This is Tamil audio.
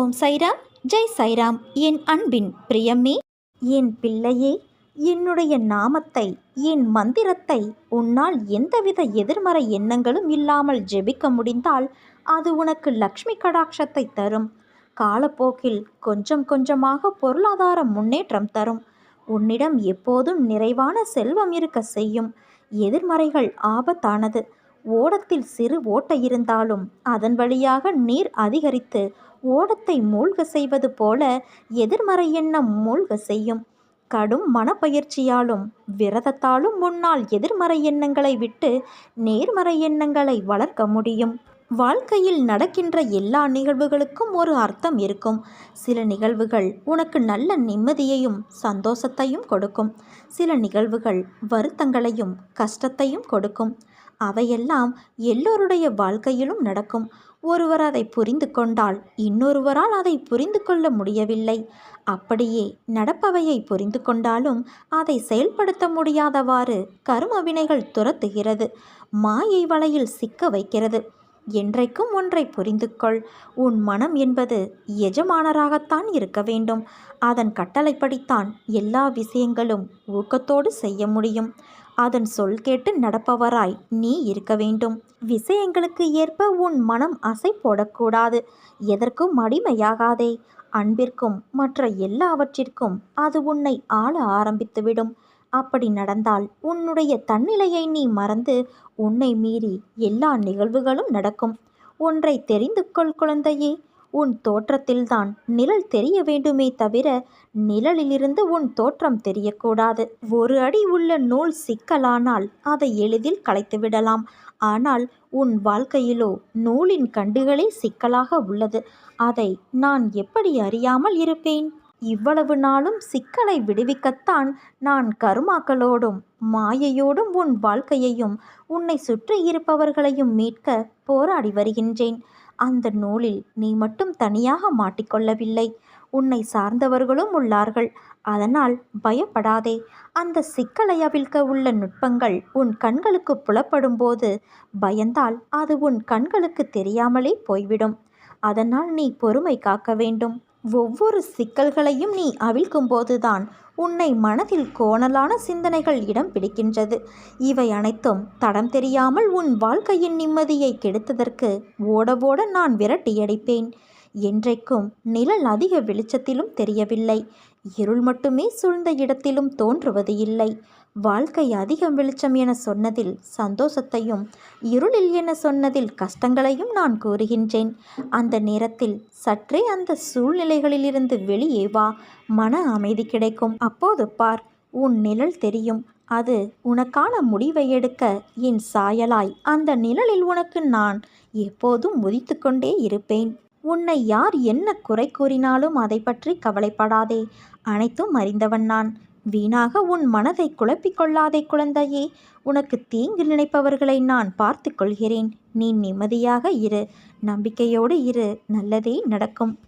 ஓம் சைராம் ஜெய் சைராம். என் அன்பின் பிரியமே என் பிள்ளையே என்னுடைய நாமத்தை என் மந்திரத்தை உன்னால் எந்தவித எதிர்மறை எண்ணங்களும் இல்லாமல் ஜெபிக்க முடிந்தால் அது உனக்கு லக்ஷ்மி கடாட்சத்தை தரும். காலப்போக்கில் கொஞ்சம் கொஞ்சமாக பொருளாதார முன்னேற்றம் தரும். உன்னிடம் எப்போதும் நிறைவான செல்வம் இருக்க செய்யும். எதிர்மறைகள் ஆபத்தானது. ஓடத்தில் சிறு ஓட்டை இருந்தாலும் அதன் வழியாக நீர் அதிகரித்து ஓடத்தை மூழ்க செய்வது போல எதிர்மறை எண்ணம் மூழ்க செய்யும். கடும் மனப்பயிற்சியாலும் விரதத்தாலும் முன்னால் எதிர்மறை எண்ணங்களை விட்டு நேர்மறை எண்ணங்களை வளர்க்க முடியும். வாழ்க்கையில் நடக்கின்ற எல்லா நிகழ்வுகளுக்கும் ஒரு அர்த்தம் இருக்கும். சில நிகழ்வுகள் உனக்கு நல்ல நிம்மதியையும் சந்தோஷத்தையும் கொடுக்கும். சில நிகழ்வுகள் வருத்தங்களையும் கஷ்டத்தையும் கொடுக்கும். அவையெல்லாம் எல்லோருடைய வாழ்க்கையிலும் நடக்கும். ஒருவர் அதை புரிந்து கொண்டால் இன்னொருவரால் அதை புரிந்து கொள்ள முடியவில்லை. அப்படியே நடப்பவையை புரிந்து கொண்டாலும் அதை செயல்படுத்த முடியாதவாறு கரும வினைகள் துரத்துகிறது. மாயை வலையில் சிக்க வைக்கிறது. என்றைக்கும் ஒன்றை புரிந்து கொள் உன் மனம் என்பது எஜமானராகத்தான் இருக்க வேண்டும். அதன் கட்டளைப்படித்தான் எல்லா விஷயங்களும் ஊக்கத்தோடு செய்ய முடியும். அதன் சொல் கேட்டு நடப்பவராய் நீ இருக்க வேண்டும். விஷயங்களுக்கு ஏற்ப உன் மனம் அசை போடக்கூடாது. எதற்கும் அடிமையாகாதே. அன்பிற்கும் மற்ற எல்லாவற்றிற்கும் அது உன்னை ஆள ஆரம்பித்துவிடும். அப்படி நடந்தால் உன்னுடைய தன்னிலையை நீ மறந்து உன்னை மீறி எல்லா நிகழ்வுகளும் நடக்கும். ஒன்றை தெரிந்து கொள் குழந்தையே. உன் தோற்றத்தில்தான் நிழல் தெரிய வேண்டுமே தவிர நிழலிலிருந்து உன் தோற்றம் தெரியக்கூடாது. ஒரு அடி உள்ள நூல் சிக்கலானால் அதை எளிதில் களைத்துவிடலாம் ஆனால் உன் வாழ்க்கையிலோ நூலின் கண்டுகளே சிக்கலாக உள்ளது. அதை நான் எப்படி அறியாமல் இருப்பேன்? இவ்வளவு நாளும் சிக்கலை விடுவிக்கத்தான் நான் கருமாக்களோடும் மாயையோடும் உன் வாழ்க்கையையும் உன்னை சுற்றி இருப்பவர்களையும் மீட்க போராடி வருகின்றேன். அந்த நூலில் நீ மட்டும் தனியாக மாட்டிக்கொள்ளவில்லை. உன்னை சார்ந்தவர்களும் உள்ளார்கள். அதனால் பயப்படாதே. அந்த சிக்கலை அவிழ்க்க உள்ள நுட்பங்கள் உன் கண்களுக்கு புலப்படும் போது பயந்தால் அது உன் கண்களுக்கு தெரியாமலே போய்விடும். அதனால் நீ பொறுமை காக்க வேண்டும். ஒவ்வொரு சிக்கல்களையும் நீ அவிழ்க்கும் போதுதான் உன்னை மனதில் கோணலான சிந்தனைகள் இடம் பிடிக்கின்றது. இவை அனைத்தும் தடம் தெரியாமல் உன் வாழ்க்கையின் நிம்மதியை கெடுத்ததற்கு ஓட ஓட நான் விரட்டியடிப்பேன். என்றைக்கும் நிழல் அதிக வெளிச்சத்திலும் தெரியவில்லை. இருள் மட்டுமே சூழ்ந்த இடத்திலும் தோன்றுவது இல்லை. வாழ்க்கை அதிகம் வெளிச்சம் என சொன்னதில் சந்தோஷத்தையும் இருளில் என சொன்னதில் கஷ்டங்களையும் நான் கூறுகின்றேன். அந்த நேரத்தில் சற்றே அந்த சூழ்நிலைகளிலிருந்து வெளியே வா மன அமைதி கிடைக்கும். அப்போது பார் உன் நிழல் தெரியும். அது உனக்கான முடிவை எடுக்க என் சாயலாய். அந்த நிழலில் உனக்கு நான் எப்போதும் உதித்து கொண்டே இருப்பேன். உன்னை யார் என்ன குறை கூறினாலும் அதை பற்றி கவலைப்படாதே. அனைத்தும் அறிந்தவன் நான். வீணாக உன் மனதை குழப்பிக் கொள்ளாதே குழந்தையே. உனக்கு தீங்கு நினைப்பவர்களை நான் பார்த்து கொள்கிறேன். நீ நிம்மதியாக இரு. நம்பிக்கையோடு இரு. நல்லதே நடக்கும்.